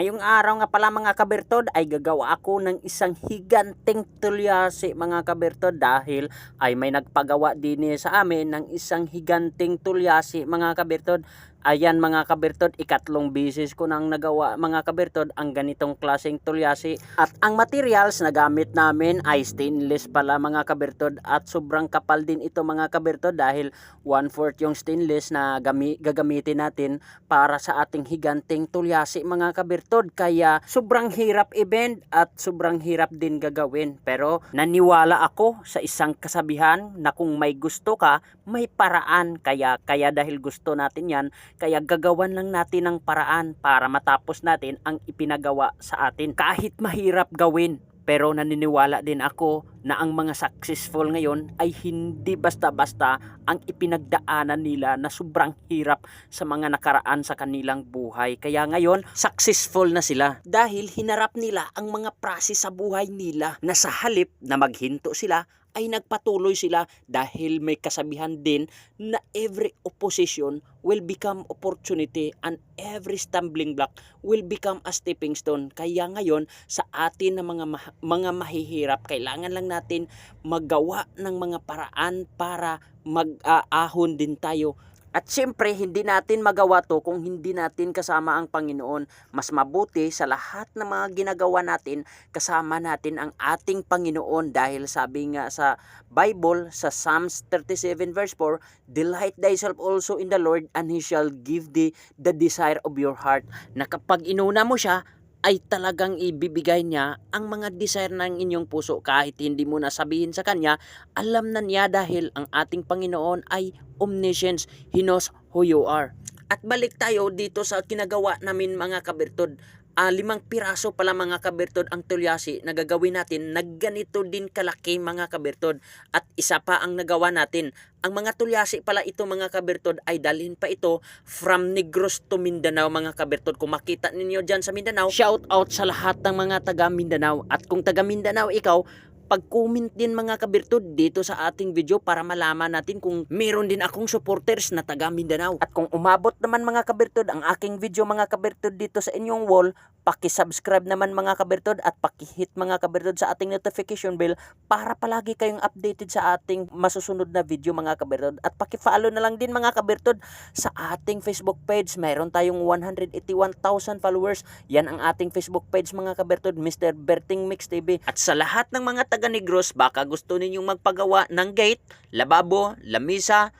Ngayong araw nga pala mga kabertod ay gagawa ako ng isang higanting tulyasi mga kabertod dahil ay may nagpagawa din sa amin ng isang higanting tulyasi mga kabertod. Ayan mga kabertod, ikatlong bisis ko nang nagawa mga kabertod ang ganitong klaseng tulyasi. At ang materials na gamit namin ay stainless pala mga kabertod at sobrang kapal din ito mga kabertod dahil 1/4 yung stainless na gami, gagamitin natin para sa ating higanting tulyasi mga kabertod. Kaya sobrang hirap i-bend at sobrang hirap din gagawin. Pero naniwala ako sa isang kasabihan na kung may gusto ka, may paraan. Kaya, kaya dahil gusto natin yan, kaya gagawan lang natin ng paraan para matapos natin ang ipinagawa sa atin. Kahit mahirap gawin, pero naniniwala din ako na ang mga successful ngayon ay hindi basta-basta ang ipinagdaanan nila na sobrang hirap sa mga nakaraan sa kanilang buhay. Kaya ngayon, successful na sila dahil hinarap nila ang mga prase sa buhay nila na sa halip na maghinto sila ay nagpatuloy sila dahil may kasabihan din na every opposition will become opportunity and every stumbling block will become a stepping stone. Kaya ngayon sa atin na mga ma- mga mahihirap, kailangan lang natin magawa ng mga paraan para mag-aahon din tayo at siyempre, hindi natin magawa to kung hindi natin kasama ang Panginoon. Mas mabuti sa lahat ng mga ginagawa natin, kasama natin ang ating Panginoon dahil sabi nga sa Bible, sa Psalms 37 verse 4, Delight thyself also in the Lord and He shall give thee the desire of your heart. Na kapag inuna mo siya, ay talagang ibibigay niya ang mga desire ng inyong puso kahit hindi mo nasabihin sa kanya, alam na niya dahil ang ating Panginoon ay omniscience. He knows who you are. At balik tayo dito sa kinagawa namin mga kabirtod. Ah, limang piraso pala mga kabirtod ang tulyasi na gagawin natin na ganito din kalaki mga kabirtod. At isa pa ang nagawa natin. Ang mga tulyasi pala ito mga kabirtod ay dalhin pa ito from Negros to Mindanao mga kabirtod. Kung makita ninyo dyan sa Mindanao, shout out sa lahat ng mga taga Mindanao. At kung taga Mindanao ikaw, pag-comment din mga kabirtod dito sa ating video para malaman natin kung meron din akong supporters na taga Mindanao. At kung umabot naman mga kabirtod ang aking video mga kabirtod dito sa inyong wall, paki-subscribe naman mga kabirtod at paki-hit mga kabirtod sa ating notification bell para palagi kayong updated sa ating masusunod na video mga kabirtod. At paki-follow na lang din mga kabirtod sa ating Facebook page. Mayroon tayong 181,000 followers. Yan ang ating Facebook page mga kabirtod, Mr. Berting Mix TV. At sa lahat ng mga taga Negros, baka gusto ninyong magpagawa ng gate, lababo, lamisa,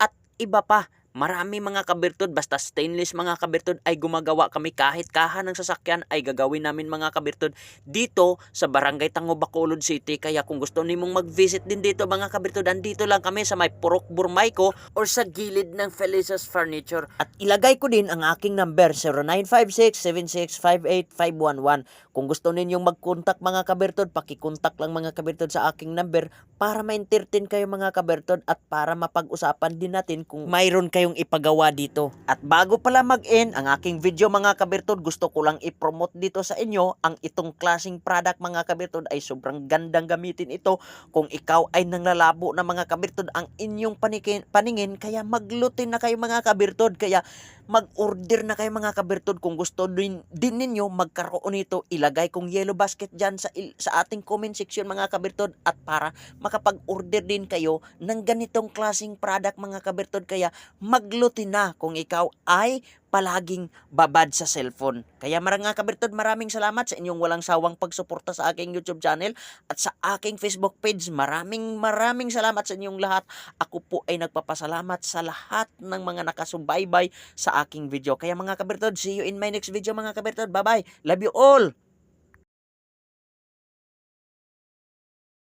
at iba pa. Marami mga kabirtod, basta stainless mga kabirtod ay gumagawa kami kahit kaha ng sasakyan ay gagawin namin mga kabirtod dito sa Barangay Tango Bacolod City. Kaya kung gusto nimong mag-visit din dito mga kabirtod, andito lang kami sa may Purok Burmayco or sa gilid ng Felicia's Furniture. At ilagay ko din ang aking number 0956-7658-511. Kung gusto ninyong mag-contact mga kabirtod, pakikontak lang mga kabirtod sa aking number para ma-entertain kayo mga kabirtod at para mapag-usapan din natin kung mayroon kayong ipagawa dito. At bago pala mag-end ang aking video mga kabirtod, gusto ko lang i-promote dito sa inyo ang itong klaseng product mga kabirtod ay sobrang gandang gamitin ito. Kung ikaw ay nanglalabo na mga kabirtod ang inyong panikin, paningin kaya maglutin na kayo mga kabirtod kaya mag-order na kayo mga kabirtod kung gusto din, din ninyo magkaroon nito ilagay kong yellow basket dyan sa, sa ating comment section mga kabirtod at para makapag-order din kayo ng ganitong klaseng product mga kabirtod kaya maglutin na kung ikaw ay palaging babad sa cellphone. Kaya marang nga kabirtod, maraming salamat sa inyong walang sawang pagsuporta sa aking YouTube channel at sa aking Facebook page. Maraming maraming salamat sa inyong lahat. Ako po ay nagpapasalamat sa lahat ng mga nakasubaybay sa aking video. Kaya mga kabirtod, see you in my next video mga kabirtod. Bye-bye. Love you all.